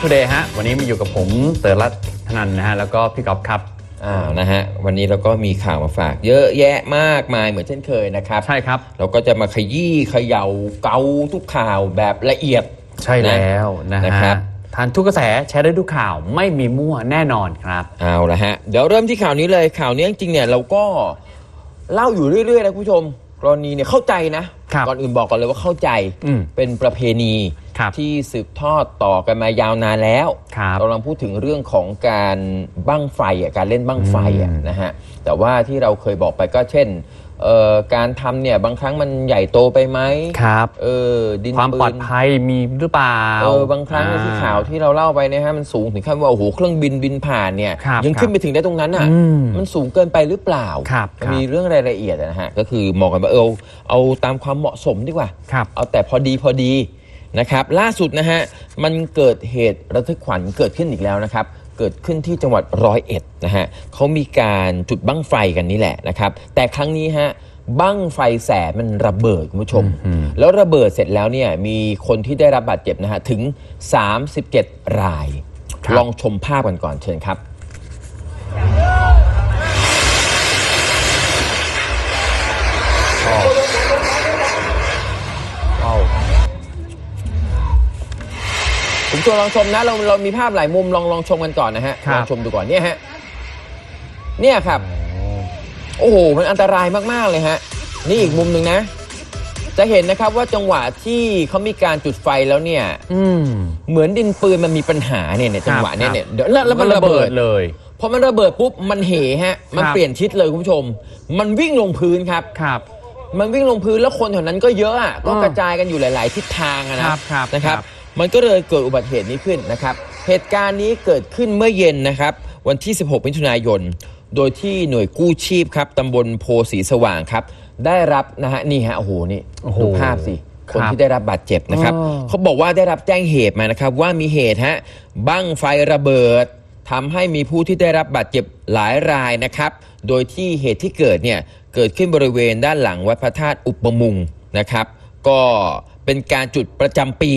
จัดทูเดย์ฮะ วันนี้มาอยู่กับผมเต๋อรัตน์ธนันนะฮะ แล้วก็พี่ก๊อฟครับ อ้าวนะฮะ วันนี้เราก็มีข่าวมาฝาก เยอะแยะมากมายเหมือนเช่นเคยนะครับ ใช่ครับ เราก็จะมาขยี้เขย่าเกาทุกข่าวแบบละเอียด ใช่แล้วนะนะคฮะรับ ทานทุกกระแสแชร์ได้ทุกข่าวไม่มีมั่วแน่นอนครับ เอาละฮะ เดี๋ยวเริ่มที่ข่าวนี้เลยข่าวนี้จริงๆเนี่ยเราก็เล่าอยู่เรื่อยๆนะคุณผู้ชมกรณีเนี่ยเข้าใจนะครับก่อนอื่นบอกก่อนเลยว่าเข้าใจอืมเป็นประเพณีครับ ที่สืบทอดต่อกันมายาวนานแล้วครับเรากำลังพูดถึงเรื่องของการบั้งไฟอะการเล่นบั้งไฟอะอืมนะฮะแต่ว่าที่เราเคยบอกไปก็เช่นเอ่อการทำเนี่ยบางครั้งมันใหญ่โตไปไหมครับเออดินความปืนปลอดภัยมีหรือเปล่าเออบางครั้งในที่ข่าวที่เราเล่าไปเนี่ยฮะมันสูงถึงขั้นว่าโอ้โหเครื่องบินบินผ่านเนี่ยครับยังขึ้นไปถึงได้ตรงนั้นอะอืมมันสูงเกินไปหรือเปล่าครับมันครับมีเรื่องรายละเอียดนะฮะก็คือมองกันว่าเออเอาเอาตามความเหมาะสมดีกว่าครับเอาแต่พอดีพอดี นะครับล่าสุดนะฮะมันเกิดเหตุระทึกขวัญเกิดขึ้นอีกแล้วนะครับเกิดขึ้นที่จังหวัดร้อยเอ็ดนะฮะเขามีการจุดบั้งไฟกันนี่แหละนะครับแต่ครั้งนี้ฮะบั้งไฟแสบมันระเบิดคุณผู้ชมอืมแล้วระเบิดเสร็จแล้วเนี่ยมีคนที่ได้รับบาดเจ็บนะฮะถึง 37 รายครับลองชมภาพกันก่อนเชิญครับ ชวนลองชมนะเราเรามีภาพหลายมุมลองลองชมกันก่อนนะฮะครับ ลองชมดูก่อนเนี่ยฮะเนี่ยครับ โอ้โหมันอันตรายมาก ๆ เลยฮะ นี่อีกมุมหนึ่งนะ จะเห็นนะครับว่าจังหวะที่เขามีการจุดไฟแล้วเนี่ย อืมเหมือนดินปืนมันมีปัญหาเนี่ยเนี่ยจังหวะเนี่ยเนี่ยเดี๋ยวแล้วแล้วมันระเบิดเลย พอมันระเบิดปุ๊บมันเหฮะ มันครับ เปลี่ยนทิศเลยคุณผู้ชม มันวิ่งลงพื้นครับ ครับ มันวิ่งลงพื้นแล้วคนแถวนั้นก็เยอะอะก็อ่ากระจายกันอยู่หลาย ๆ ทิศทางอะนะครับครับนะครับ ครับ มันก็เลยเกิดอุบัติเหตุนี้ขึ้นนะครับ เหตุการณ์นี้เกิดขึ้นเมื่อเย็นนะครับ วันที่ 16 มิถุนายน โดยที่หน่วยกู้ชีพครับตำบลโพสีสว่างครับ ได้รับนะฮะนี่ฮะโอ้โหนี่โอ้โหดูภาพสิคนครับที่ได้รับบาดเจ็บนะครับอ๋อเขาบอกว่าได้รับแจ้งเหตุมานะครับ ว่ามีเหตุฮะบั้งไฟระเบิดทำให้มีผู้ที่ได้รับบาดเจ็บหลายรายนะครับ โดยที่เหตุที่เกิดเนี่ยเกิดขึ้นบริเวณด้านหลังวัดพระธาตุอุปมุงนะครับ ก็เป็นการจุดประจำปี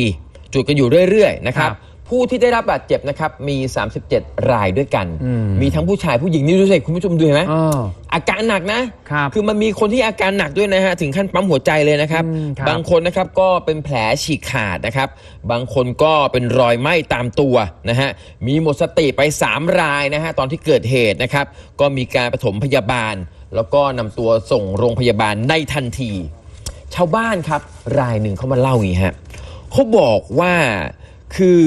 จุดกันอยู่เรื่อยๆนะครับครับ ผู้ที่ได้รับบาดเจ็บนะครับมี 37 รายด้วยกัน อืมมีทั้งผู้ชายผู้หญิงนี่ดูสิคุณผู้ชมดูเห็นไหมอ๋ออาการหนักนะครับคือมันมีคนที่อาการหนักด้วยนะฮะถึงขั้นปั๊มหัวใจเลยนะครับอืมครับบางคนนะครับก็เป็นแผลฉีกขาดนะครับ บางคนก็เป็นรอยไหม้ตามตัวนะฮะมีหมดสติไป 3 รายนะฮะตอนที่เกิดเหตุนะครับ ก็มีการปฐมพยาบาล แล้วก็นำตัวส่งโรงพยาบาลในทันที ชาวบ้านครับ รายหนึ่งเขามาเล่าอย่างนี้ฮะ เขาบอกว่าคือ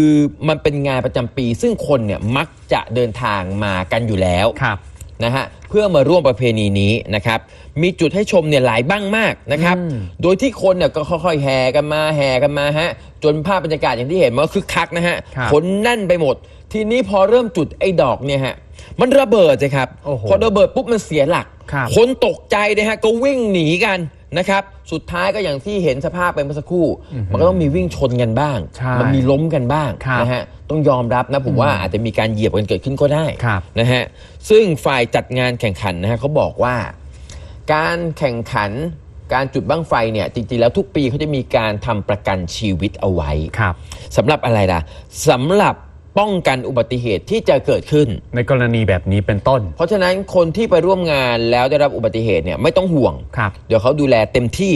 มันเป็นงานประจำปี ซึ่งคนเนี่ยมักจะเดินทางมากันอยู่แล้วครับนะฮะเพื่อมาร่วมประเพณีนี้นะครับ มีจุดให้ชมเนี่ยหลายบ้างมากนะครับอืมโดยที่คนเนี่ยก็ค่อยๆแห่กันมาแห่กันมาฮะจนภาพบรรยากาศอย่างที่เห็นมันก็คึกคักนะฮะครับคนแน่นไปหมด ทีนี้พอเริ่มจุดไอ้ดอกเนี่ยฮะมันระเบิดเลยครับโอ้โหพอระเบิดปุ๊บมันเสียหลักครับคนตกใจนะฮะก็วิ่งหนีกันนะครับ สุดท้ายก็อย่างที่เห็นสภาพไปเมื่อสักครู่ มันก็ต้องมีวิ่งชนกันบ้างใช่มัมีล้มกันบ้างครับนะฮะต้องยอมรับนะผมว่าอาจจะมีการเหยียบกันเกิดขึ้นก็ได้ครับนะฮะซึ่งฝ่ายจัดงานแข่งขันนะฮะเขาบอกว่า การแข่งขันการจุดบั้งไฟเนี่ยจริงๆแล้วทุกปีเขาจะมีการทำประกันชีวิตเอาไว้ครับสำหรับอะไรล่ะสำหรับ ป้องกันอุบัติเหตุที่จะเกิดขึ้น ในกรณีแบบนี้เป็นต้น เพราะฉะนั้นคนที่ไปร่วมงานแล้วได้รับอุบัติเหตุเนี่ยไม่ต้องห่วง ครับ เดี๋ยวเขาดูแลเต็มที่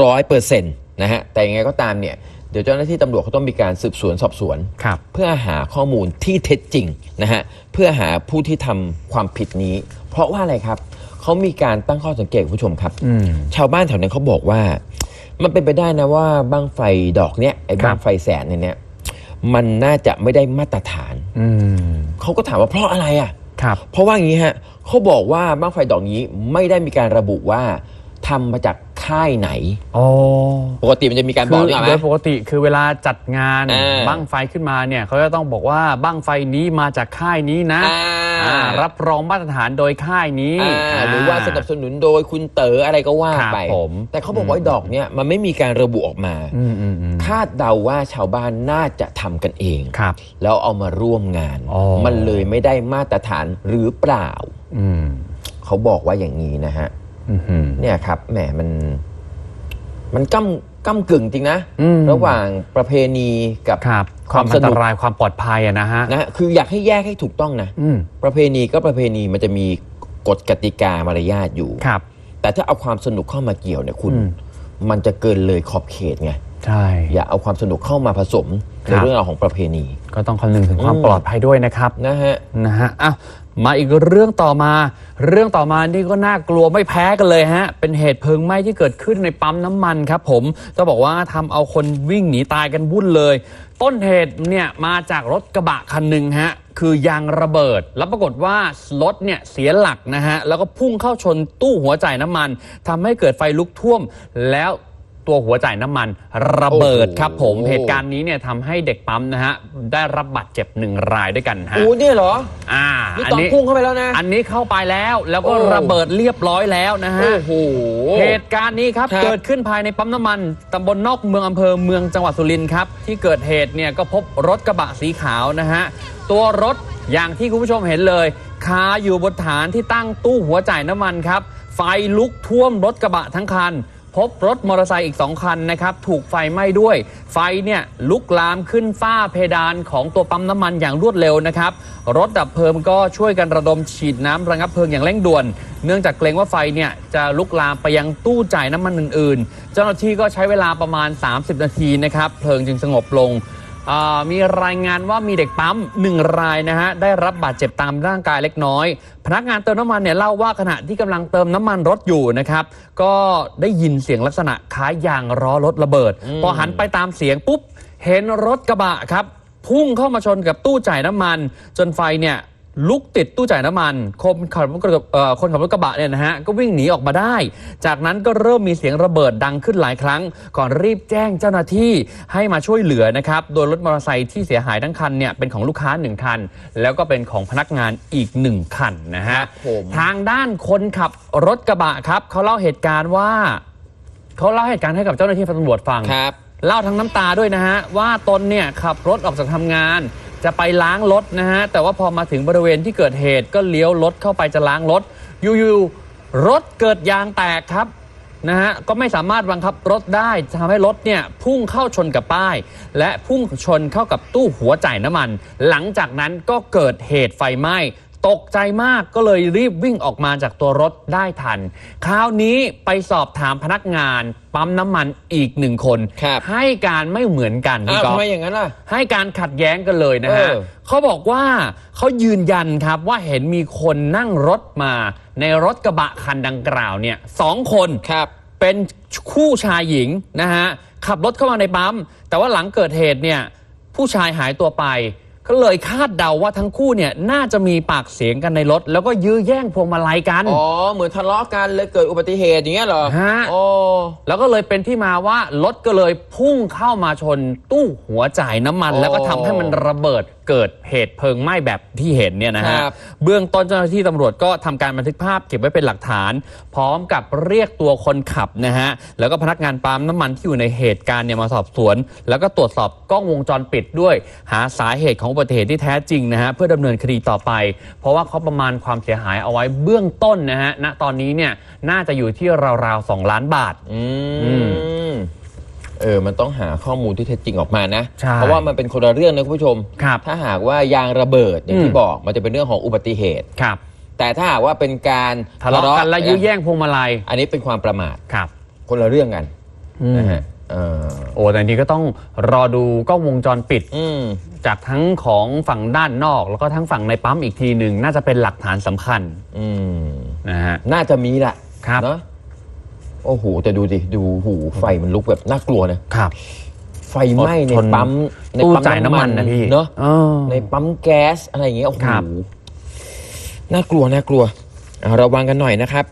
ร้อยเปอร์เซ็นต์นะฮะแต่ยังไงก็ตามเนี่ยเดี๋ยวเจ้าหน้าที่ตำรวจเขาต้องมีการสืบสวนสอบสวน ครับ เพื่อหาข้อมูลที่เท็จจริงนะฮะเพื่อหาผู้ที่ทำความผิดนี้ เพราะว่าอะไรครับ เขามีการตั้งข้อสังเกตคุณผู้ชมครับ อืม ชาวบ้านแถวนั้นเขาบอกว่า มันเป็นไปได้นะว่าบ้างไฟดอกเนี้ยไอ้ครับบ้างไฟแสนเนี่ย มันน่าจะไม่ได้มาตรฐานอืมเขาก็ถามว่าเพราะอะไรอะครับเพราะว่าอย่างนี้ฮะเขาบอกว่าบ้างไฟดอกนี้ไม่ได้มีการระบุว่าทำมาจาก ค่ายไหนอ๋อปกติมันจะมีการบคืออกนี่ไหโดม ยปกติคือเวลาจัดงานอ่า บั้งไฟขึ้นมาเนี่ยเขาจะต้องบอกว่าบั้งไฟนี้มาจากค่ายนี้นะอ่าอ่ารับรองมาตรฐานโดยค่ายนี้ อ่าหรือว่าสนับสนุนโดยคุณเต๋ออะไรก็ว่าครับไป ผมแต่เขาบอกว่าไอ้ดอกเนี้ยมันไม่มีการระบุออกมา อืมอืมอืมคาดเดาว่าชาวบ้านน่าจะทำกันเอง ครับ แล้วเอามาร่วมงาน อ๋อ มันเลยไม่ได้มาตรฐานหรือเปล่า อืม เขาบอกว่าอย่างนี้นะฮะอืมอืม เนี่ยครับแหมมัน มันก้ก้ากึ่งจริงนะอืมระหว่างประเพณีกับครับความมคาวสอันนุตกรายความปลอดภัยอะนะฮะนะฮะคืออยากให้แยกให้ถูกต้องนะอืมประเพณีก็ประเพณีมันจะมีกฎกติกามารยาทอยู่ครับ แต่ถ้าเอาความสนุกเข้ามาเกี่ยวเนี่ยคุณอืมมันจะเกินเลยขอบเขตไงใช่อย่าเอาความสนุกเข้ามาผสมคในรับเรื่องราวของประเพณี ก็ต้องคำนึงถึงความอืมปลอดภัยด้วยนะครับนะฮะนะฮะอะ มาอีกเรื่องต่อมา เรื่องต่อมานี่ก็น่ากลัวไม่แพ้กันเลยฮะ เป็นเหตุเพลิงไหม้ที่เกิดขึ้นในปั๊มน้ำมันครับผมจะบอกว่าทำเอาคนวิ่งหนีตายกันวุ่นเลย ต้นเหตุเนี่ยมาจากรถกระบะคันหนึ่งฮะ คือยางระเบิด แล้วปรากฏว่ารถเนี่ยเสียหลักนะฮะ แล้วก็พุ่งเข้าชนตู้หัวจ่ายน้ำมันทำให้เกิดไฟลุกท่วมแล้ว ตัวหัวจ่ายน้ำมันระเบิดครับผมโอ้โห เหตุการณ์นี้เนี่ยทำให้เด็กปั๊มนะฮะได้รับบาดเจ็บหนึ่งรายด้วยกันฮะโอ้เนี่ยเหรอ อ่านี่อันตอนนี้พุ่งเข้าไปแล้วนะ อันนี้เข้าไปแล้วแล้วก็โอ้ ระเบิดเรียบร้อยแล้วนะฮะ โอ้โห เหตุการณ์นี้ครับ ครับเกิดขึ้นภายในปั๊มน้ำมันตำบลนอกเมืองอำเภอเมืองจังหวัดสุรินทร์ครับ ที่เกิดเหตุเนี่ยก็พบรถกระบะสีขาวนะฮะ ตัวรถอย่างที่คุณผู้ชมเห็นเลย คาอยู่บนฐานที่ตั้งตู้หัวจ่ายน้ำมันครับ ไฟลุกท่วมรถกระบะทั้งคัน พบรถมอเตอร์ไซค์อีก 2 คันนะครับถูกไฟไหม้ด้วย ไฟเนี่ยลุกลามขึ้นฝ้าเพดานของตัวปั๊มน้ำมันอย่างรวดเร็วนะครับ รถดับเพลิงก็ช่วยกันระดมฉีดน้ำระงับเพลิงอย่างเร่งด่วน เนื่องจากเกรงว่าไฟเนี่ยจะลุกลามไปยังตู้จ่ายน้ำมันอื่น ๆ เจ้าหน้าที่ก็ใช้เวลาประมาณ 30 นาทีนะครับเพลิงจึงสงบลง มีรายงานว่ามีเด็กปั๊มหนึ่งรายนะฮะได้รับบาดเจ็บตามร่างกายเล็กน้อย พนักงานเติมน้ำมันเนี่ยเล่าว่าขณะที่กำลังเติมน้ำมันรถอยู่นะครับก็ได้ยินเสียงลักษณะคล้ายยางล้อรถระเบิด พอหันไปตามเสียงปุ๊บ เห็นรถกระบะครับพุ่งเข้ามาชนกับตู้จ่ายน้ำมัน จนไฟเนี่ย ลุกติดตู้จ่ายน้ำมัน คนขับรถกระเอ่อคนขับรถกระบะเนี่ยนะฮะก็วิ่งหนีออกมาได้ จากนั้นก็เริ่มมีเสียงระเบิดดังขึ้นหลายครั้ง ก่อนรีบแจ้งเจ้าหน้าที่ให้มาช่วยเหลือนะครับ โดยรถมอเตอร์ไซค์ที่เสียหายทั้งคันเนี่ยเป็นของลูกค้าหนึ่งคัน แล้วก็เป็นของพนักงานอีกหนึ่งคันนะฮะครับผมทางด้านคนขับรถกระบะครับเขาเล่าเหตุการณ์ว่าเขาเล่าเหตุการณ์ให้กับเจ้าหน้าที่ตำรวจฟังครับเล่าทั้งน้ำตาด้วยนะฮะว่าตนเนี่ยขับรถออกจากทำงาน จะไปล้างรถนะฮะ แต่ว่าพอมาถึงบริเวณที่เกิดเหตุก็เลี้ยวรถเข้าไปจะล้างรถอยู่ๆรถเกิดยางแตกครับนะฮะก็ไม่สามารถบังคับรถได้ทำให้รถเนี่ยพุ่งเข้าชนกับป้าย และพุ่งชนเข้ากับตู้หัวจ่ายน้ำมัน หลังจากนั้นก็เกิดเหตุไฟไหม้ ตกใจมากก็เลยรีบวิ่งออกมาจากตัวรถได้ทัน คราวนี้ไปสอบถามพนักงานปั๊มน้ำมันอีกหนึ่งคน ครับให้การไม่เหมือนกันอ้าพี่วก๊อทำฟไมอย่างนั้นล่ะ ให้การขัดแย้งกันเลยนะฮะ เออ เขาบอกว่าเขายืนยันครับว่าเห็นมีคนนั่งรถมา ในรถกระบะคันดังกล่าวเนี่ยสองคน ครับ เป็นคู่ชายหญิงนะฮะ ขับรถเข้ามาในปั๊ม แต่ว่าหลังเกิดเหตุเนี่ย ผู้ชายหายตัวไป ก็เลยคาดเดาว่าทั้งคู่เนี่ยน่าจะมีปากเสียงกันในรถ แล้วก็ยื้อแย่งพวงมาลัยกัน อ๋อ เหมือนทะเลาะกันเลยเกิดอุบัติเหตุอย่างเงี้ยเหรอฮะ โอ้แล้วก็เลยเป็นที่มาว่ารถก็เลยพุ่งเข้ามาชนตู้หัวจ่ายน้ำมันอ๋อแล้วก็ทำให้มันระเบิด เกิดเหตุเพลิงไหม้แบบที่เห็นเนี่ยนะฮะครับ เบื้องต้นเจ้าหน้าที่ตำรวจก็ทำการบันทึกภาพเก็บไว้เป็นหลักฐาน พร้อมกับเรียกตัวคนขับนะฮะแล้วก็พนักงานปั๊มน้ำมันที่อยู่ในเหตุการณ์เนี่ยมาสอบสวน แล้วก็ตรวจสอบกล้องวงจรปิดด้วย หาสาเหตุของอุบัติเหตุที่แท้จริงนะฮะเพื่อดำเนินคดีต่อไป เพราะว่าเขาประมาณความเสียหายเอาไว้เบื้องต้นนะฮะณตอนนี้เนี่ยน่าจะอยู่ที่ราวๆ2ล้านบาท อือืม เออมันต้องหาข้อมูลที่เท็จจริงออกมานะ ใช่เพราะว่ามันเป็นคนละเรื่องนะคุณผู้ชม ครับถ้าหากว่ายางระเบิดอย่างอืที่มบอกมันจะเป็นเรื่องของอุบัติเหตุ ครับแต่ถ้าหากว่าเป็นการทะเลาะกันและยื้อแย่งพวงมาลัยอันนี้เป็นความประมาทครับคนละเรื่องกันอืมนะฮะเออโอ้แต่อันนี้ก็ต้องรอดูกล้องวงจรปิด อืม จากทั้งของฝั่งด้านนอก แล้วก็ทั้งฝั่งในปั๊มอีกทีหนึ่งน่าจะเป็นหลักฐานสำคัญอืม นะฮะ น่าจะมีแหละครับ เนอะ โอ้โหแต่ดูดิดูหูไฟมันลุกแบบน่ากลัวนะครับ ไฟไหม้ในชนปั๊มในตู้ปั๊มจ่ายน้ำมันนะพี่เนอะเออ ในปั๊มแก๊สอะไรอย่างเงี้ยโอ้โหครับ น่ากลัวน่ากลัวเอาระวังกันหน่อยนะครับ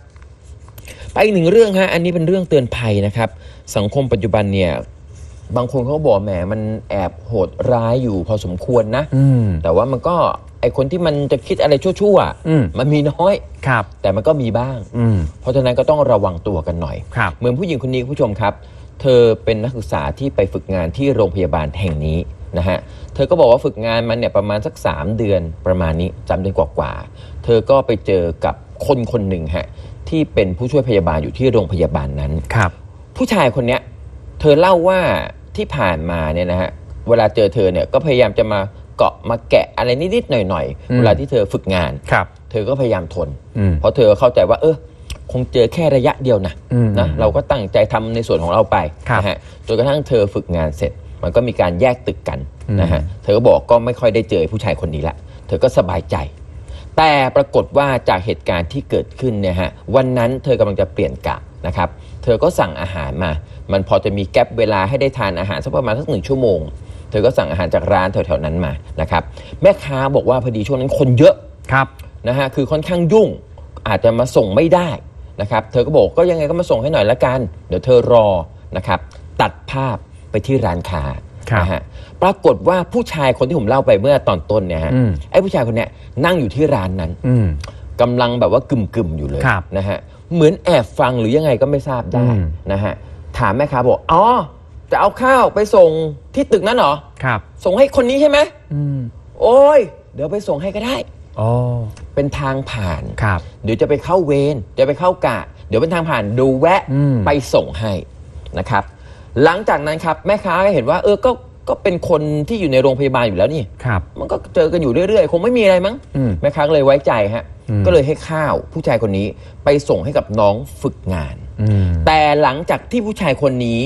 ไปอีกหนึ่งเรื่องฮะอันนี้เป็นเรื่องเตือนภัยนะครับ สังคมปัจจุบันเนี่ย บางคนเขาบอกแหมมันแอบโหดร้ายอยู่พอสมควรนะ อืม แต่ว่ามันก็ ไอคนที่มันจะคิดอะไรชั่วๆอะอืม มันมีน้อย ครับ แต่มันก็มีบ้าง อืม เพราะฉะนั้นก็ต้องระวังตัวกันหน่อย ครับ เหมือนผู้หญิงคนนี้คุณผู้ชมครับ เธอเป็นนักศึกษาที่ไปฝึกงานที่โรงพยาบาลแห่งนี้นะฮะ เธอก็บอกว่าฝึกงานมันเนี่ยประมาณสัก 3 เดือนประมาณนี้จำเดือนกว่าๆ เธอก็ไปเจอกับคนคนหนึ่งฮะที่เป็นผู้ช่วยพยาบาลอยู่ที่โรงพยาบาลนั้น ครับ ผู้ชายคนเนี้ยเธอเล่าว่าที่ผ่านมาเนี่ยนะฮะเวลาเจอเธอเนี่ยก็พยายามจะมา เกาะมาแกะอะไรนิดๆหน่อยอืมๆเวลาที่เธอฝึกงาน ครับ เธอก็พยายามทนอืมเพราะเธอเข้าใจว่า เออ คงเจอแค่ระยะเดียวนะอืมนะเราก็ตั้งใจทำในส่วนของเราไปครับนะฮะจนกระทั่งเธอฝึกงานเสร็จ มันก็มีการแยกตึกกันอืมนะฮะเธอก็บอกก็ไม่ค่อยได้เจอผู้ชายคนนี้ละเธอก็สบายใจ แต่ปรากฏว่าจากเหตุการณ์ที่เกิดขึ้นเนี่ยฮะวันนั้นเธอกำลังจะเปลี่ยนกะนะครับเธอก็สั่งอาหารมา มันพอจะมีแกลบเวลาให้ได้ทานอาหารสักประมาณสักหนึ่งชั่วโมง เธอก็สั่งอาหารจากร้านแถวๆนั้นมานะครับแม่ค้าบอกว่าพอดีช่วงนั้นคนเยอะครับนะฮะคือค่อนข้างยุ่งอาจจะมาส่งไม่ได้นะครับเธอก็บอกก็ยังไงก็มาส่งให้หน่อยละกัน เดี๋ยวเธอรอนะครับตัดภาพไปที่ร้านค้าครับนะฮะปรากฏว่าผู้ชายคนที่ผมเล่าไปเมื่อตอนต้นเนี่ยฮะอืมไอ้ผู้ชายคนเนี้ยนั่งอยู่ที่ร้านนั้นอืมกำลังแบบว่ากึ่มกึ่มๆอยู่เลยครับนะฮะเหมือนแอบฟังหรือยังไงก็ไม่ทราบได้อืมนะฮะถามแม่ค้าบอกอ๋อ จะเอาข้าวไปส่งที่ตึกนั้นเหรอ ครับ ส่งให้คนนี้ใช่ไหม อืมโอ้ย เดี๋ยวไปส่งให้ก็ได้ อ๋อเป็นทางผ่าน ครับ เดี๋ยวจะไปเข้าเวรจะไปเข้ากะ เดี๋ยวเป็นทางผ่านดูแวะอืม ไปส่งให้นะครับ หลังจากนั้นครับแม่ค้าก็เห็นว่า เออ ก็ ก็เป็นคนที่อยู่ในโรงพยาบาลอยู่แล้วนี่ ครับ มันก็เจอกันอยู่เรื่อยๆ คงไม่มีอะไรมั้ง อืมแม่ค้าก็เลยไว้ใจฮะ อืม ก็เลยให้ข้าวผู้ชายคนนี้ไปส่งให้กับน้องฝึกงาน อืมแต่หลังจากที่ผู้ชายคนนี้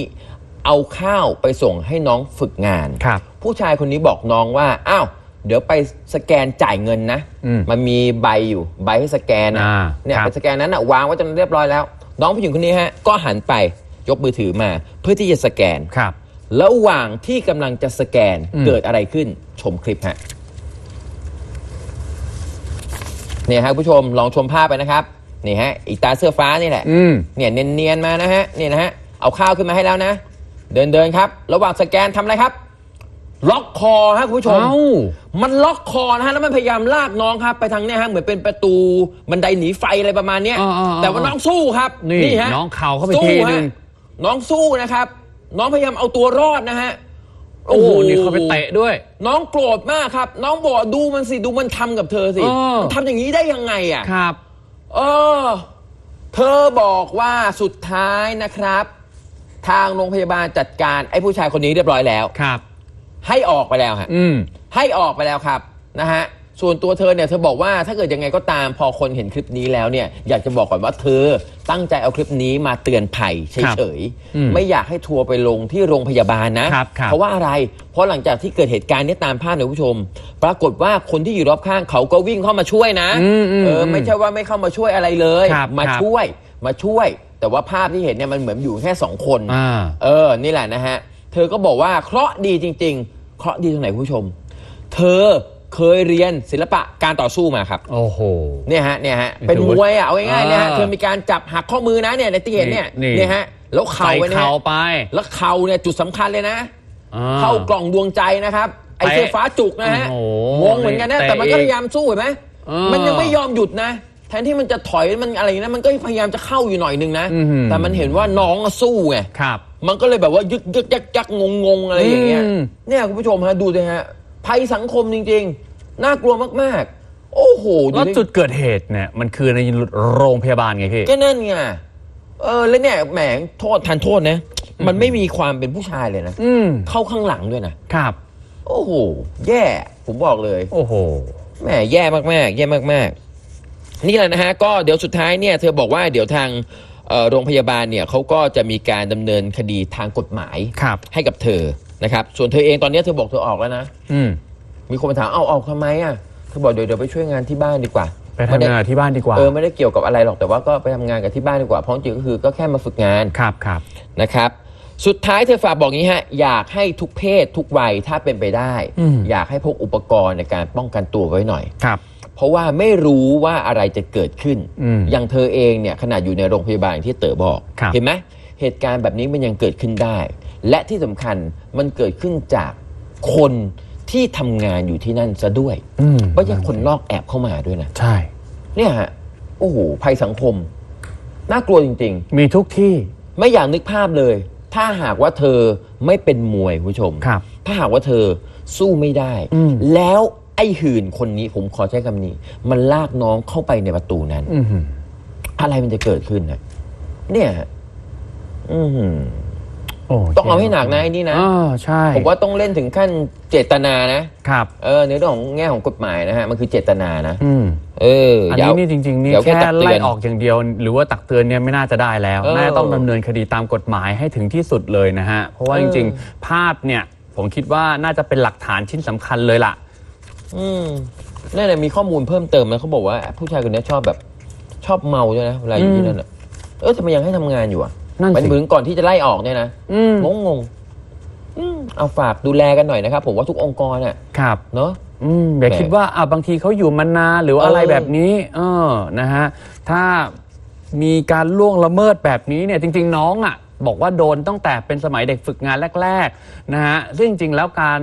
เอาข้าวไปส่งให้น้องฝึกงาน ครับ ผู้ชายคนนี้บอกน้องว่า อ้าว เดี๋ยวไปสแกนจ่ายเงินนะ อืมมันมีใบอยู่ ใบให้สแกนนะอ่าเนี่ยครับ ไปสแกนนั้นนะวางไว้จนเรียบร้อยแล้ว น้องผู้หญิงคนนี้ฮะ ก็หันไปยกมือถือมา เพื่อที่จะสแกน ครับ ระหว่างที่กำลังจะสแกนอืม เกิดอะไรขึ้นชมคลิปฮะเนี่ยฮะผู้ชมลองชมภาพไปนะครับนี่ฮะอีตาเสื้อฟ้านี่แหละ อืม เนี่ยเนียนๆมานะฮะนี่นะฮะเอาข้าวขึ้นมาให้แล้วนะ เดินเดินๆครับ ระหว่างสแกนทำอะไรครับ ล็อกคอฮะคุณผู้ชม เอ้า มันล็อกคอนะฮะแล้วมันพยายามลากน้องครับ ไปทางเนี่ยฮะเหมือนเป็นประตูบันไดหนีไฟอะไรประมาณเนี้ยอ่าๆๆแต่ว่าน้องสู้ครับนี่ฮะน้องเข่าเข้าไปสู้ทีนึฮะง น้องสู้นะครับ น้องพยายามเอาตัวรอดนะฮะ โอ้โหนี่เขาไปเตะด้วย น้องโกรธมากครับ น้องบอกดูมันสิดูมันทำกับเธอสิเออ มันทำอย่างนี้ได้ยังไงอะครับ เออ เธอบอกว่าสุดท้ายนะครับ ทางโรงพยาบาลจัดการไอ้ผู้ชายคนนี้เรียบร้อยแล้ว ครับ ให้ออกไปแล้วฮะอืม ให้ออกไปแล้วครับนะฮะส่วนตัวเธอเนี่ยเธอบอกว่าถ้าเกิดยังไงก็ตามพอคนเห็นคลิปนี้แล้วเนี่ยอยากจะบอกก่อนว่าเธอตั้งใจเอาคลิปนี้มาเตือนภัยเครับฉยอืมๆไม่อยากให้ทัวร์ไปลงที่โรงพยาบาลนะครับครับ เพราะว่าอะไร เพราะหลังจากที่เกิดเหตุการณ์เนี้ตามภาพเนี่ยคุณผู้ชม ปรากฏว่าคนที่อยู่รอบข้างเขาก็วิ่งเข้ามาช่วยนะ อืมอืมเอออืมไม่ใช่ว่าไม่เข้ามาช่วยอะไรเลย ครับมาครับช่วยมาช่วย แต่ว่าภาพที่เห็นเนี่ยมันเหมือนอยู่แค่สองคนอ่า เออ นี่แหละนะฮะ เธอก็บอกว่าเคราะห์ดีจริง ๆ เคราะห์ดีตรงไหนคุณผู้ชม เธอเคยเรียนศิลปะการต่อสู้มาครับ โอ้โห เนี่ยฮะเนี่ยฮะนี่เป็นถือมว่าวยอะเอาง่ายๆเนี่ยฮะอ่าเธอมีการจับหักข้อมือนะเนี่ยในที่เห็นเนี่ยนี่เนี่ยฮะแล้วเข่าใส่ไว้เนี่ยเข่าไป แล้วเข่าเนี่ยจุดสำคัญเลยนะ อ่เข้ากล่องดวงใจนะครับไอ้เตะเสื้อฟ้าจุกนะฮะโอ้โหงงเหมือนกันนะเตะแต่มันก็อีกพยายามสู้เห็นไหมเออ มันยังไม่ยอมหยุดนะ แทนที่มันจะถอยมันอะไรนะมันก็พยายามจะเข้าอยู่หน่อยนึงนะ อื้อหือแต่มันเห็นว่าน้องอะสู้ไง ครับ มันก็เลยแบบว่ายึกยึกยักยักงงงๆอะไรอย่างเงี้ย อืม เนี่ยคุณผู้ชมฮะดูสิฮะ ภัยสังคมจริง ๆ น่ากลัวมาก ๆ โอ้โหแล้วดิจุดเกิดเหตุเนี่ยมันคือในโรงพยาบาลไงพี่ ก็นั่นไง เออ แล้วเนี่ยแหมโทษทันโทษนะ มันไม่มีความเป็นผู้ชายเลยนะ อืม เข้าข้างหลังด้วยนะ ครับ โอ้โห แย่ ผมบอกเลย โอ้โห แหมแย่มากๆ แย่มากๆ นี่แหละนะฮะก็เดี๋ยวสุดท้ายเนี่ยเธอบอกว่าเดี๋ยวทางเอ่อโรงพยาบาลเนี่ยเขาก็จะมีการดำเนินคดีทางกฎหมายครับให้กับเธอนะครับ ส่วนเธอเองตอนนี้เธอบอกเธอออกแล้วนะอืมมีคนมาถามเอาออกทำไมอะเธอบอกเดี๋ยวเดี๋ยวไปช่วยงานที่บ้านดีกว่าไปทำงานที่บ้านดีกว่าเออไม่ได้เกี่ยวกับอะไรหรอกแต่ว่าก็ไปทำงานกับที่บ้านดีกว่าเพราะจริงๆก็คือก็แค่มาฝึกงานครับครับนะครับ สุดท้ายเธอฝากบอกงี้ฮะอยากให้ทุกเพศทุกวัยถ้าเป็นไปได้อืมอยากให้พกอุปกรณ์ในการป้องกันตัวไว้หน่อยครับ เพราะว่าไม่รู้ว่าอะไรจะเกิดขึ้นอืมอย่างเธอเองเนี่ยขนาดอยู่ในโรงพยาบาลอย่างที่เต๋อบอกครับเห็นไหมเหตุการณ์แบบนี้มันยังเกิดขึ้นได้ และที่สำคัญมันเกิดขึ้นจากคนที่ทำงานอยู่ที่นั่นซะด้วยอืมไม่ใช่คนนอกแอบเข้ามาด้วยนะใช่ เนี่ยฮะโอ้โหภัยสังคม น่ากลัวจริงมีทุกที่ๆไม่อยากนึกภาพเลย ถ้าหากว่าเธอไม่เป็นมวยคุณผู้ชมครับถ้าหากว่าเธอสู้ไม่ได้อืมแล้ว ไอ้หื่นคนนี้ผมขอใช้คำนี้ มันลากน้องเข้าไปในประตูนั้น อือหืออะไรมันจะเกิดขึ้นนะเนี่ยฮะอือหือโอ้ต้องเอาให้หนักนะไอ้นี่นะอ่าใช่ผมว่าต้องเล่นถึงขั้นเจตนานะครับ เออในเรื่องของแง่ของกฎหมายนะฮะมันคือเจตนานะอืมเอออันอย่านี้เอานี่จริงๆนี่เดี๋ยวแค่แค่ตักเตือนไล่ออกอย่างเดียว หรือว่าตักเตือนเนี่ยไม่น่าจะได้แล้วเออน่าจะต้องดำเนินคดีตามกฎหมายให้ถึงที่สุดเลยนะฮะเพราะว่าเอจอริง ๆ ภาพเนี่ย ผมคิดว่าน่าจะเป็นหลักฐานชิ้นสำคัญเลยล่ะ อืมนั่นแหละมีข้อมูลเพิ่มเติมนะเขาบอกว่า ผู้ชายคนนี้ชอบแบบชอบเมาด้วยนะเวลาอยู่ที่นั่นอะเออทำไมยังให้ทำงานอยู่อะนั่นสิหมายถึงก่อนที่จะไล่ออกเนี่ยนะอืมงงงๆอืมเอาฝากดูแลกันหน่อยนะครับ ผมว่าทุกองค์กรอะครับเนาะอืมอย่าแหมคิดว่าอะบางทีเขาอยู่มานานหรือว่าเออออะไรแบบนี้ เออนะฮะถ้ามีการล่วงละเมิดแบบนี้เนี่ย จริง ๆ น้องอะ บอกว่าโดนตั้งแต่เป็นสมัยเด็กฝึกงานแรก ๆ นะฮะซึ่งจริง ๆ แล้วการ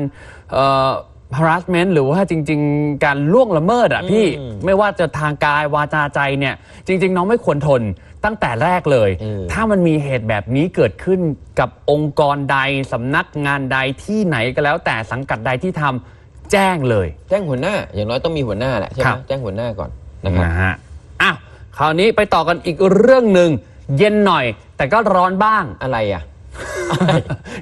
เอ่อ harassment หรือว่าจริง ๆ การล่วงละเมิดอะพี่อืมไม่ว่าจะทางกายวาจาใจเนี่ยจริง ๆ น้องไม่ควรทนตั้งแต่แรกเลยเออถ้ามันมีเหตุแบบนี้เกิดขึ้นกับองค์กรใดสำนักงานใดที่ไหนก็แล้ว แต่สังกัดใดที่ทำแจ้งเลย แจ้งหัวหน้า อย่างน้อยต้องมีหัวหน้าแหละใช่ไหครัมบ แจ้งหัวหน้าก่อนนะครับ นะฮะอ้าวคราวนี้ไปต่อกันอีกเรื่องหนึ่งเย็นหน่อย แต่ก็ร้อนบ้าง อะไรอะ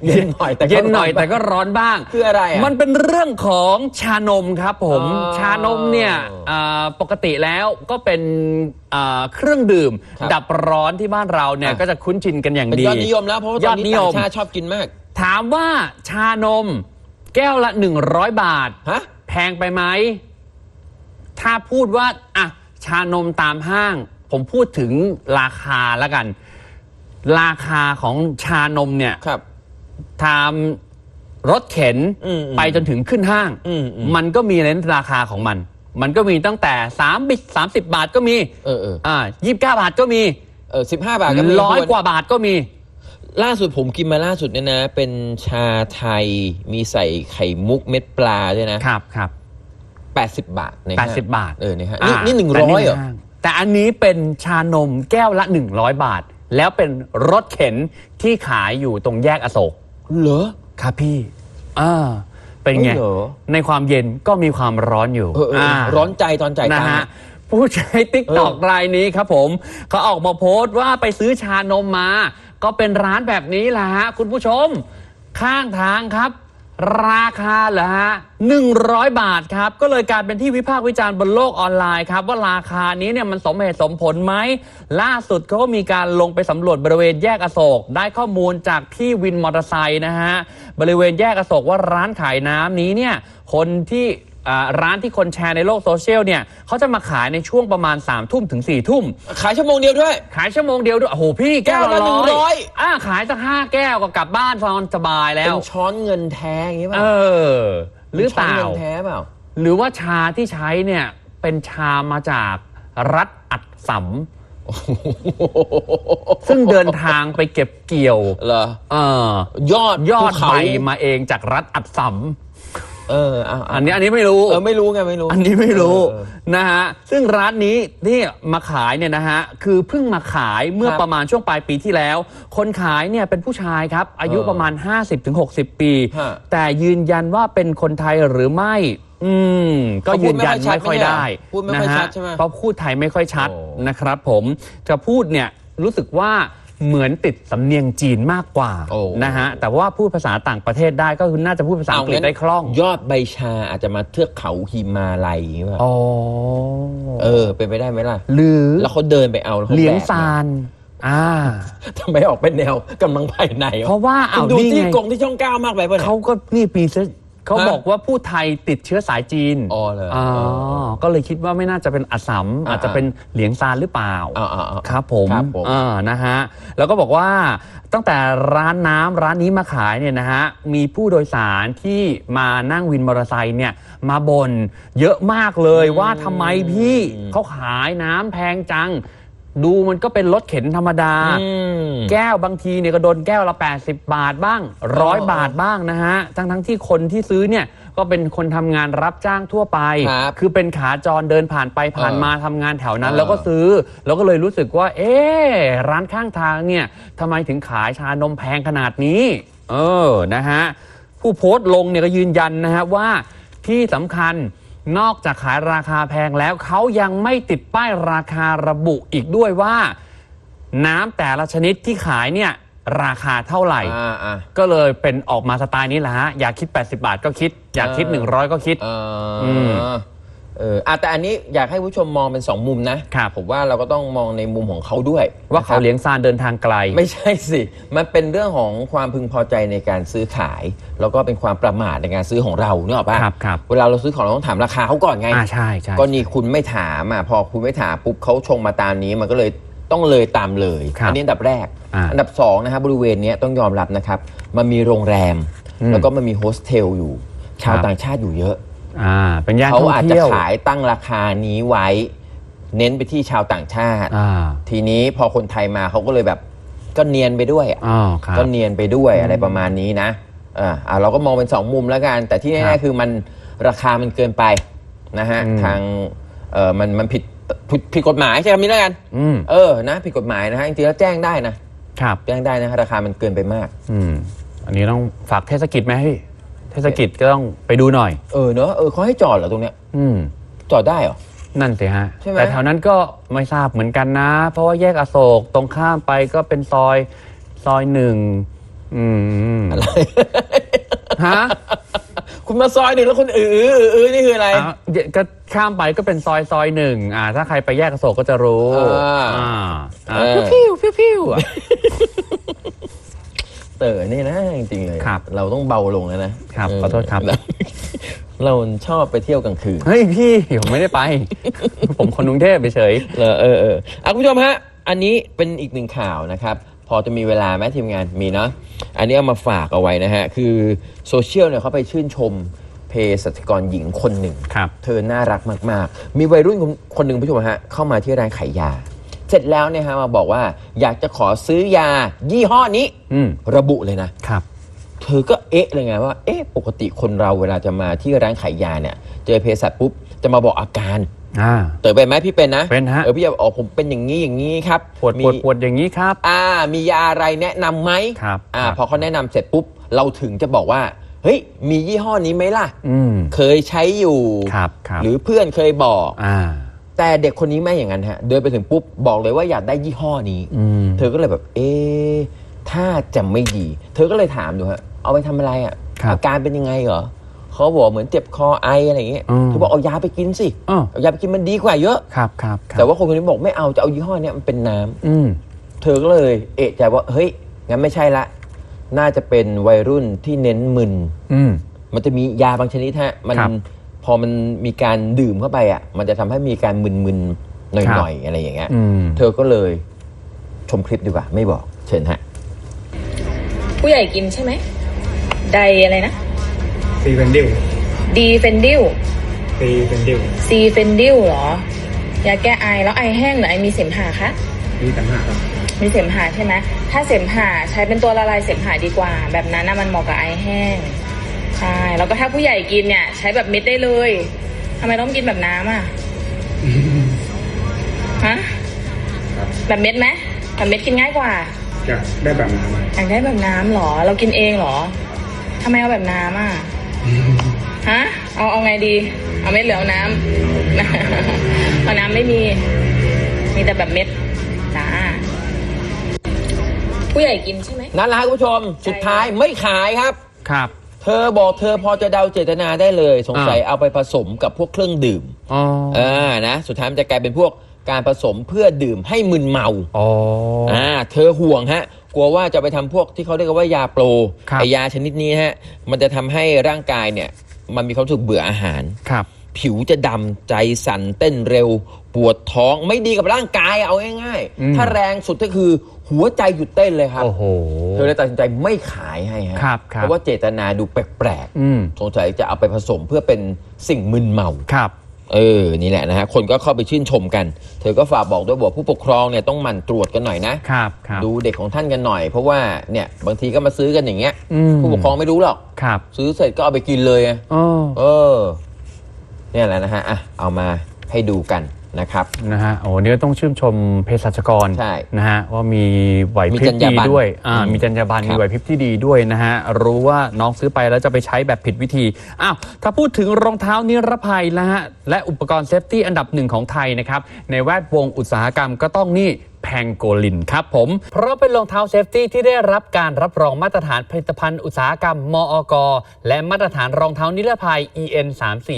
เย็นหน่อยแต่ก็เย็นหน่อยร้อนบ้างแต่ก็ร้อนบ้าง คืออะไรอะ มันเป็นเรื่องของชานมครับผม อ๋อชานมเนี่ยอ่าปกติแล้วก็เป็นอ่าเครื่องดื่ม ครับดับร้อนที่บ้านเราเนี่ยอะ ก็จะคุ้นชินกันอย่างเป็นดียอดนิยมแล้วเพราะว่าตยออนดนี้นิยต่างมชาติชอบกินมาก ถามว่าชานม แก้วละ 100 บาท ฮะ แพงไปไหม ถ้าพูดว่า อะ ชานมตามห้าง ผมพูดถึงราคาแล้วกัน ราคาของชานมเนี่ยครับ ตามรถเข็นอืมอืมไปจนถึงขึ้นห้าง อืมอืม มันก็มีในราคาของมัน มันก็มีตั้งแต่3บิสามสิบบาทก็มีเออเอออ่ายี่สิบเก้าบาทก็มีเออสิบห้าบาทก็มีร้อยกว่าบาทก็มี ล่าสุดผมกินมาล่าสุดเนี่ยนะ เป็นชาไทยมีใส่ไข่มุกเม็ดปลาด้วยนะ ครับครับแปดสิบบาทในห้าง80 บาทเออเนี่ยฮะนี่นี่หนึ่งแต่ร้อยเหรอให้างแต่อันนี้เป็นชานมแก้วละ 100 บาท แล้วเป็นรถเข็นที่ขายอยู่ตรงแยกอโศกเหรอ ครับพี่อ่าเป็นไง เออเหรอ ในความเย็นก็มีความร้อนอยู่เออเอออา ร้อนใจตอนจ่ายนะตังค์ฮะ อะ ผู้ใช้ติ๊กตอกเออรายนี้ครับผม เขาออกมาโพสต์ว่าไปซื้อชานมมา ก็เป็นร้านแบบนี้แหละฮะ คุณผู้ชม ข้างทางครับ ราคาเหรอฮะ100 บาทครับ ก็เลยกลายเป็นที่วิพากษ์วิจารณ์บนโลกออนไลน์ครับ ว่าราคานี้เนี่ยมันสมเหตุสมผลไหม ล่าสุดเขาก็มีการลงไปสำรวจบริเวณแยกอโศก ได้ข้อมูลจากพี่วินมอเตอร์ไซค์นะฮะ บริเวณแยกอโศกว่าร้านขายน้ำนี้เนี่ยคนที่ ร้านที่คนแชร์ในโลกโซเชียลเนี่ยเขาจะมาขายในช่วงประมาณ3ามทุ่มถึง4ี่ทุ่ม ขายชั่วโมงเดียวด้วย ขายชั่วโมงเดียวด้วย โอ้โห พี่แก้วละแก้วละร้อย100อ่าขายสักห้าแก้วก็กลับบ้านนอนสบายแล้เป็วนช้อนเงินแท้อย่างนี้ป่ะเออ หรือเปล่าช้นเงินแท้เปล่า หรือว่าชาที่ใช้เนี่ยเป็นชามาจากรัฐอัดสำซึ่งเดินทางไปเก็บเกี่ยวเหรอเออยอดยอดภูเขาใบมาเองจากรัฐอัดสำ เออเอาเอาอันนี้อันนี้ไม่รู้ เออไม่รู้ไงไม่รู้ อันนี้ไม่รู้เออ นะฮะ ซึ่งร้านนี้ที่มาขายเนี่ยนะฮะ คือเพิ่งมาขายเมื่อครับประมาณช่วงปลายปีที่แล้ว คนขายเนี่ยเป็นผู้ชายครับ อายุเออประมาณ 50-60 ปี ฮะแต่ยืนยันว่าเป็นคนไทยหรือไม่ อืม ก็เขาพูยืดนไม่ยันค่อยชัดไม่ค่อยได้พูดไม่ค่อยนะชัฮะดใช่ไหมเพราะพูดไทยไม่ค่อยชัดโอ้ นะครับผม จะพูดเนี่ยรู้สึกว่า เหมือนติดสำเนียงจีนมากกว่าโอ้ นะฮะแต่ว่าพูดภาษาต่างประเทศได้ก็คือน่าจะพูดภาษาอังกฤษได้คล่องยอดใบชาอาจจะมาเทือกเขาฮิมาลัยอย่างนี้ป่ะอ๋อเออ เป็นไปได้ไหมล่ะ หรือแล้วเขาเดินไปเอาแล้วเขาเลี้ยงแบกซาน อ่าทำไมออกเป็นแนวกำลังภายในวเพราะว่าคุอ้าณวดูนี่ที่ไง กงที่ช่องเก้ามากไปป่ะเนี่ย เขาก็นี่ปี เซเขาฮะบอกว่าผู้ไทยติดเชื้อสายจีนอ๋อเหรออ๋ก็เลยคิดว่าไม่น่าจะเป็นอัสสัมอ่าอาจจะเป็นเหลียงซานหรือเปล่าอ่าอ่าอ่าครับผมครับผมอ่านะฮะแล้วก็บอกว่าตั้งแต่ร้านน้ำร้านนี้มาขายเนี่ยนะฮะมีผู้โดยสารที่มานั่งวินมอเตอร์ไซค์เนี่ยมาบน่นเยอะมากเลยว่าทำไมพี่เขาขายน้ำแพงจัง ดูมันก็เป็นรถเข็นธรรมดาอืมแก้วบางทีเนี่ยก็โดนแก้วละ 80 บาทบ้างร้อยอ๋อบาทบ้างนะฮะ ทั้งทั้งที่คนที่ซื้อเนี่ยก็เป็นคนทำงานรับจ้างทั่วไปครับคือเป็นขาจรเดินผ่านไปผ่านเออมาทำงานแถวนั้นเออแล้วก็ซื้อ แล้วก็เลยรู้สึกว่า เอ๊ะร้านข้างทางเนี่ยทำไมถึงขายชานมแพงขนาดนี้ เออนะฮะผู้โพสต์ลงเนี่ยก็ยืนยันนะฮะว่าที่สำคัญ นอกจากขายราคาแพงแล้วเขายังไม่ติดป้ายราคาระบุอีกด้วยว่า น้ำแต่ละชนิดที่ขายเนี่ยราคาเท่าไหร่ อ่าอ่า ก็เลยเป็นออกมาสไตล์นี้แหละฮะ อยากคิด 80 บาทก็คิด อยากคิดเออ100 ก็คิด เออม เอออะแต่อันนี้อยากให้ผู้ชมมองเป็น 2 มุมนะครับ ผมว่าเราก็ต้องมองในมุมของเขาด้วยว่าเขานะครับเลี้ยงซานเดินทางไกล ไม่ใช่สิ มันเป็นเรื่องของความพึงพอใจในการซื้อขาย แล้วก็เป็นความประมาทในการซื้อของเราเนกอะปะครับครับเวลาเราซื้อของเราต้องถามราคาเขาก่อนไงอ่าใช่ใช่ ก็นี่คุณไม่ถามอะพอคุณไม่ถามปุ๊บเขาชงมาตามนี้มันก็เลยต้องเลยตามเลยครับอันี้อันดับแรก อ่า อันดับสองนะครับบริเวณเนี้ยต้องยอมรับนะครับ มันมีโรงแรมอืมแล้วก็มันมีโฮสเทลอยู่ ชาวครับต่างชาติอยู่เยอะ อ่าเป็นย่านเขาท่องอาจจะเที่ยวขายตั้งราคานี้ไว้ เน้นไปที่ชาวต่างชาติ อ่าทีนี้พอคนไทยมาเขาก็เลยแบบก็เนียนไปด้วยอะอ๋อครับ ก็เนียนไปด้วยอะไรประมาณนี้นะอ่าอ่าเราก็มองเป็นสองมุมแล้วกัน แต่ที่ครัแน่บๆคือมันราคามันเกินไปนะฮะอืม ทางเออมันมันผิดผิดผิดกฎหมายใช่คำนี้แล้วกัน อืมเออนะผิดกฎหมายนะฮะจริงๆแล้วแจ้งได้นะครับ แจ้งได้นะฮะราคามันเกินไปมาก อืม อันนี้ต้องฝากเทศกิจไหมพี่ เทศกิจก็ต้องไปดูหน่อย เออเนอะเออเขาให้จอดเหรอตรงเนี้ยอืม จอดได้เหรอ นั่นสิฮะ ใช่ไหม แต่แถวนั้นก็ไม่ทราบเหมือนกันนะ เพราะว่าแยกอโศกตรงข้ามไปก็เป็นซอยซอยหนึ่งอืมฮะคุณมาซอยหนึ่งแล้วคุณอืออืออืออือนี่คืออะไรอะเดี๋ยวก็ข้ามไปก็เป็นซอยซอยหนึ่งอ่า ถ้าใครไปแยกอโศกก็จะรู้อ่า อ่าอ่าเออพิ้วพิ้วพิ้วอะ เต๋อนี่นะจริงๆเลย ครับเราต้องเบาลงแล้วนะครับเขอโทษครับเราชอบไปเที่ยวกลางคืน เฮ้ยพี่ผมไม่ได้ไป ผมคนกรุงเทพเฉย เออเออเอออะคุณผู้ชมฮะ อันนี้เป็นอีกหนึ่งข่าวนะครับ พอจะมีเวลาไหมทีมงานมีเนาะอันนี้เอามาฝากเอาไว้นะฮะ คือโซเชียลเนี่ยเขาไปชื่นชมเภสัชกรหญิงคนหนึ่ง ครับ เธอน่ารักมาก ๆ มีวัยรุ่นคนคนหนึ่งผู้ชมฮะ เข้ามาที่ร้านขายยา เสร็จแล้วเนี่ยฮะมาบอกว่าอยากจะขอซื้อยายี่ห้อนี้อืมระบุเลยนะ ครับ เธอก็เอ๊ะเลยไงว่าเอ๊ะปกติคนเราเวลาจะมาที่ร้านขายยาเนี่ย เจอเภสัชปุ๊บจะมาบอกอาการ อ่า เต๋อเป็นไหมพี่เป็นนะเป็นฮะ เออพี่จะบอกอ๋อผมเป็นอย่างนี้อย่างนี้ครับปวดมีปวดปวดอย่างนี้ครับ อ่า มียาอะไรแนะนำไหมครับอ่า ครับ พอเขาแนะนำเสร็จปุ๊บ เราถึงจะบอกว่า เฮ้ย มียี่ห้อนี้ไหมล่ะ อืม เคยใช้อยู่ ครับครับ หรือเพื่อนเคยบอก อ่า แต่เด็กคนนี้ไม่อย่างนั้นฮะ เดินไปถึงปุ๊บ บอกเลยว่าอยากได้ยี่ห้อนี้ อืม เธอก็เลยแบบ เอ๊ะถ้าจะไม่ดี เธอก็เลยถามดูฮะ เอาไปทำอะไรอะครับ อาการเป็นยังไงเหรอเขาบอกเหมือนเจ็บคอไออะไรอย่างเงี้ยอืมเธอบอกเอายาไปกินสิอ๋อเอายาไปกินมันดีกว่าเยอะ ครับครับครับแต่ว่าคนคนนี้บอกไม่เอาจะเอายี่ห้อเนี้ยมันเป็นน้ำ อืม เธอก็เลยเอะใจว่าเฮ้ยงั้นไม่ใช่ละ น่าจะเป็นวัยรุ่นที่เน้นมึน อืม มันจะมียาบางชนิดฮะ มันครับ พอมันมีการดื่มเข้าไปอะ มันจะทำให้มีการมึนๆหครับน่อยๆอะไรอย่างเงี้ยอืมเธอก็เลยชมคลิปดีกว่า ไม่บอกเชิญฮะ ผู้ใหญ่กินใช่ไหมไดอะไรนะซีเวนดิลดีเฟนดิลซีเวนดิลซีเฟนดิลเหรอยาแก้ไอแล้วไอแห้งหรือไอมีเสมหะคะมีต่างหากครับมีเสมหะใช่ไหมถ้าเสมหะใช้เป็นตัวละลายเสมหะดีกว่า แบบนั้นนะมันเหมาะกับไอแห้ง ใช่ แล้วก็ถ้าผู้ใหญ่กินเนี่ย ใช้แบบเม็ดได้เลยทำไมต้องกินแบบน้ำอะฮะครับแบบเม็ดไหมแบบเม็ดกินง่ายกว่าอยากได้แบบนั้นอยากได้แบบน้ำเหรอ เรากินเองเหรอทำไมเอาแบบน้ำอะฮะเอาเอาไงดี เอาเม็ดหรือเอาน้ำเอาน้ำไม่มี มีแต่แบบเม็ดจ้าผู้ใหญ่กินใช่ไหมนั่นแหละครับคุณผู้ชม สุดท้ายไม่ขายครับ ครับ เธอบอกเธอพอจะเดาเจตนาได้เลย สงสัยอ่าเอาไปผสมกับพวกเครื่องดื่มอ๋อเออนะ สุดท้ายมันจะกลายเป็นพวกการผสมเพื่อดื่มให้มึนเมาอ๋ออ่าเธอห่วงฮะ กลัวว่าจะไปทำพวกที่เขาเรียกว่ายาโปรครับไอยาชนิดนี้ฮะ มันจะทำให้ร่างกายเนี่ย มันมีความรู้สึกเบื่ออาหารครับ ผิวจะดำใจสั่นเต้นเร็ว ปวดท้องไม่ดีกับร่างกายเอาง่ายอืมๆถ้าแรงสุดก็คือ หัวใจหยุดเต้นเลยครับ โอ้โห เธอเลยตัดสินใจไม่ขายให้ฮะครับครับ เพราะว่าเจตนาดูแปลกอืมๆสงสัยจะเอาไปผสมเพื่อเป็นสิ่งมึนเมา ครับ เออ นี่แหละนะฮะ คนก็เข้าไปชื่นชมกัน เธอก็ฝากบอกด้วยบอกผู้ปกครองเนี่ยต้องหมั่นตรวจกันหน่อยนะ ครับครับ ดูเด็กของท่านกันหน่อย เพราะว่าเนี่ยบางทีก็มาซื้อกันอย่างเงี้ย อืม ผู้ปกครองไม่รู้หรอก ครับซื้อเสร็จก็เอาไปกินเลยไงอ๋อ เออ เนี่ยแหละนะฮะ อะ เอามาให้ดูกัน นะครับ นะฮะโอ้เนี่ยต้องชื่นชมเภสัชกรใช่นะฮะว่ามีไหวพมีริจรบรยาดีบรรณด้วยอ่าอืมมีจรรยาบรรณครับ มีไหวพริบที่ดีด้วยนะฮะรู้ว่าน้องซื้อไปแล้วจะไปใช้แบบผิดวิธีอ้าวถ้าพูดถึงรองเท้านิรภัยนะฮะและอุปกรณ์เซฟตี้อันดับหนึ่งของไทยนะครับในแวดวงอุตสาหกรรมก็ต้องนี่ แพงโกลินครับผม เพราะเป็นรองเท้าเซฟตี้ที่ได้รับการรับรองมาตรฐานผลิตภัณฑ์อุตสาหกรรมมอกและมาตรฐานรองเท้านิรภัย EN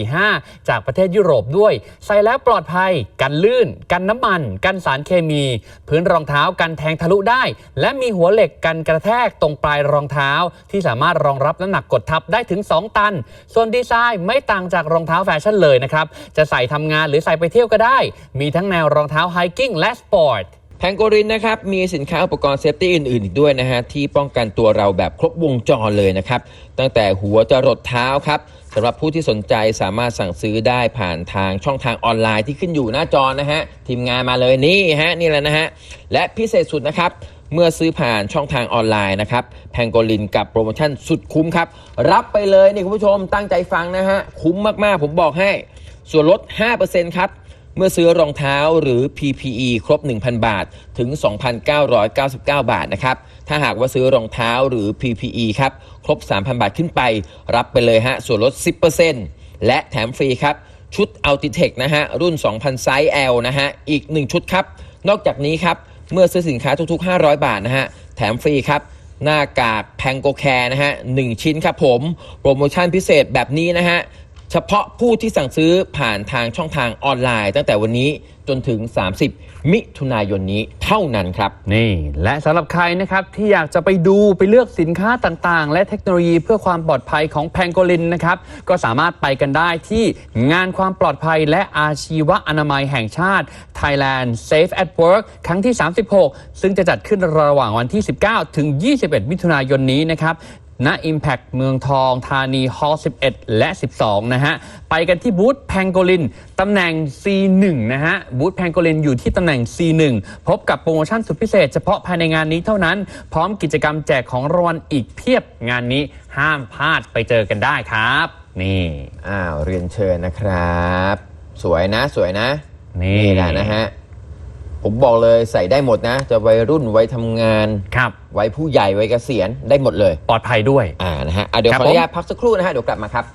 345จากประเทศยุโรปด้วย ใส่แล้วปลอดภัย กันลื่น กันน้ำมัน กันสารเคมี พื้นรองเท้ากันแทงทะลุได้ และมีหัวเหล็กกันกระแทกตรงปลายรองเท้า ที่สามารถรองรับน้ำหนักกดทับได้ถึง 2 ตัน ส่วนดีไซน์ไม่ต่างจากรองเท้าแฟชั่นเลยนะครับจะใส่ทำงานหรือใส่ไปเที่ยวก็ได้ มีทั้งแนวรองเท้าไฮกิ้งและสปอร์ต แพงโกรินนะครับมีสินค้าอุปกรณ์เซฟตี้อื่นๆอีกด้วยนะฮะที่ป้องกันตัวเราแบบครบวงจรเลยนะครับ ตั้งแต่หัวจรดเท้าครับสำหรับผู้ที่สนใจสามารถสั่งซื้อได้ผ่านทางช่องทางออนไลน์ที่ขึ้นอยู่หน้าจอนะฮะทีมงานมาเลยนี่ฮะนี่แหละนะฮะและพิเศษสุดนะครับเมื่อซื้อผ่านช่องทางออนไลน์นะครับแพงโกลินกับโปรโมชั่นสุดคุ้มครับ รับไปเลยนี่คุณผู้ชมตั้งใจฟังนะฮะคุ้มมากๆผมบอกให้ ส่วนลด 5%ครับ เมื่อซื้อรองเท้าหรือ PPE ครบ 1,000 บาทถึง 2,999 บาทนะครับ ถ้าหากว่าซื้อรองเท้าหรือ PPE ครับ ครบ 3,000 บาทขึ้นไป รับไปเลยฮะ ส่วนลด 10%และแถมฟรีครับ ชุด Altitech นะฮะ รุ่น 2,000 ไซส์ L นะฮะ อีก 1 ชุดครับ นอกจากนี้ครับ เมื่อซื้อสินค้าทุกๆ 500 บาทนะฮะ แถมฟรีครับหน้ากากแพงโกแคร์นะฮะ1ชิ้นครับผม โปรโมชั่นพิเศษแบบนี้นะฮะ เฉพาะผู้ที่สั่งซื้อผ่านทางช่องทางออนไลน์ ตั้งแต่วันนี้จนถึง 30 มิถุนายนนี้เท่านั้นครับ นี่ และสำหรับใครนะครับที่อยากจะไปดูไปเลือกสินค้าต่างๆ และเทคโนโลยีเพื่อความปลอดภัยของแพงโกลินนะครับ ก็สามารถไปกันได้ที่งานความปลอดภัยและอาชีวะอนามัยแห่งชาติ Thailand Safe at Work ครั้งที่ 36 ซึ่งจะจัดขึ้นระหว่างวันที่ 19 ถึง 21 มิถุนายนนี้นะครับ ณ Impact เมืองทองธานีฮอล11 และ 12 นะฮะ ไปกันที่บูธแพงโกลิน ตำแหน่ง C1 นะฮะ บูธแพงโกลินอยู่ที่ตำแหน่ง C1 พบกับโปรโมชั่นสุดพิเศษเฉพาะภายในงานนี้เท่านั้น พร้อมกิจกรรมแจกของรางวัลอีกเพียบงานนี้ห้ามพลาดไปเจอกันได้ครับ นี่ อ้าว เรียนเชิญนะครับ สวยนะ สวยนะ นี่แหละนะฮะ ผมบอกเลยใส่ได้หมดนะ จะวัยรุ่นวัยทำงานครับวัยผู้ใหญ่วัยเกษียณได้หมดเลย ปลอดภัยด้วย อ่านะฮะอะเดี๋ยวครับขออนุผมญาตพักสักครู่นะฮะเดี๋ยวกลับมาครับ